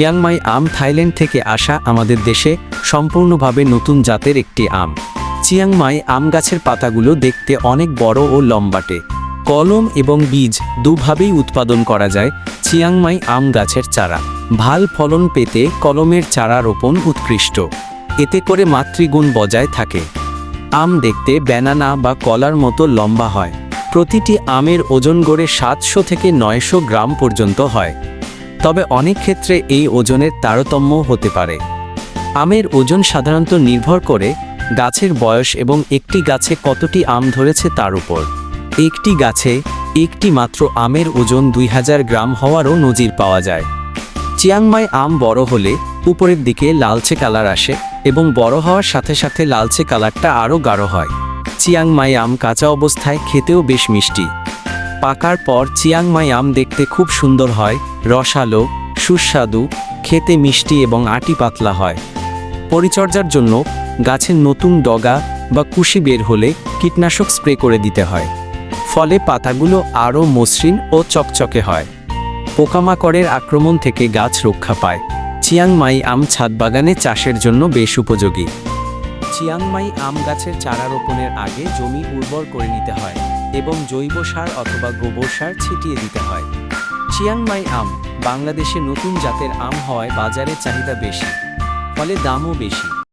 Chiang Mai আম Thailand থেকে আসা আমাদের দেশে সম্পূর্ণভাবে নতুন জাতের একটি আম। চিয়াংমাই আম গাছের পাতাগুলো দেখতে অনেক বড় ও লম্বাটে। কলম এবং বীজ দুভাবেই উৎপাদন করা যায় চিয়াংমাই আম গাছের চারা। ভালো ফলন পেতে কলমের চারা রোপণ উৎকৃষ্ট। এতে করে মাতৃগুণ বজায় থাকে। আম দেখতে ব্যানানা বা কলার মতো লম্বা হয়। প্রতিটি আমের ওজন গড়ে সাতশো থেকে নয়শো গ্রাম পর্যন্ত হয়। তবে অনেক ক্ষেত্রে এই ওজনের তারতম্য হতে পারে। আমের ওজন সাধারণত নির্ভর করে গাছের বয়স এবং একটি গাছে কতটি আম ধরেছে তার উপর। একটি গাছে একটি মাত্র আমের ওজন দুই হাজার গ্রাম হওয়ারও নজির পাওয়া যায়। চিয়াংমাই আম বড় হলে উপরের দিকে লালচে কালার আসে এবং বড় হওয়ার সাথে সাথে লালচে কালারটা আরও গাঢ় হয়। চিয়াংমাই আম কাঁচা অবস্থায় খেতেও বেশ মিষ্টি। পাকার পর চিয়াংমাই আম দেখতে খুব সুন্দর হয়, রসালো, সুস্বাদু, খেতে মিষ্টি এবং আটি পাতলা হয়। পরিচর্যার জন্য গাছের নতুন ডগা বা কুশি বের হলে কীটনাশক স্প্রে করে দিতে হয়। ফলে পাতাগুলো আরও মসৃণ ও চকচকে হয়। পোকামাকড়ের আক্রমণ থেকে গাছ রক্ষা পায়। চিয়াংমাই আম ছাদ বাগানে চাষের জন্য বেশ উপযোগী। চিয়াংমাই আম গাছের চারা রোপণের আগে জমি উর্বর করে নিতে হয়। এবং জৈব সার অথবা গোবর সার ছিটিয়ে দিতে হয়। চিয়াংমাই আম বাংলাদেশে নতুন জাতের আম হওয়ায় বাজারে চাহিদা বেশি, ফলে দামও বেশি।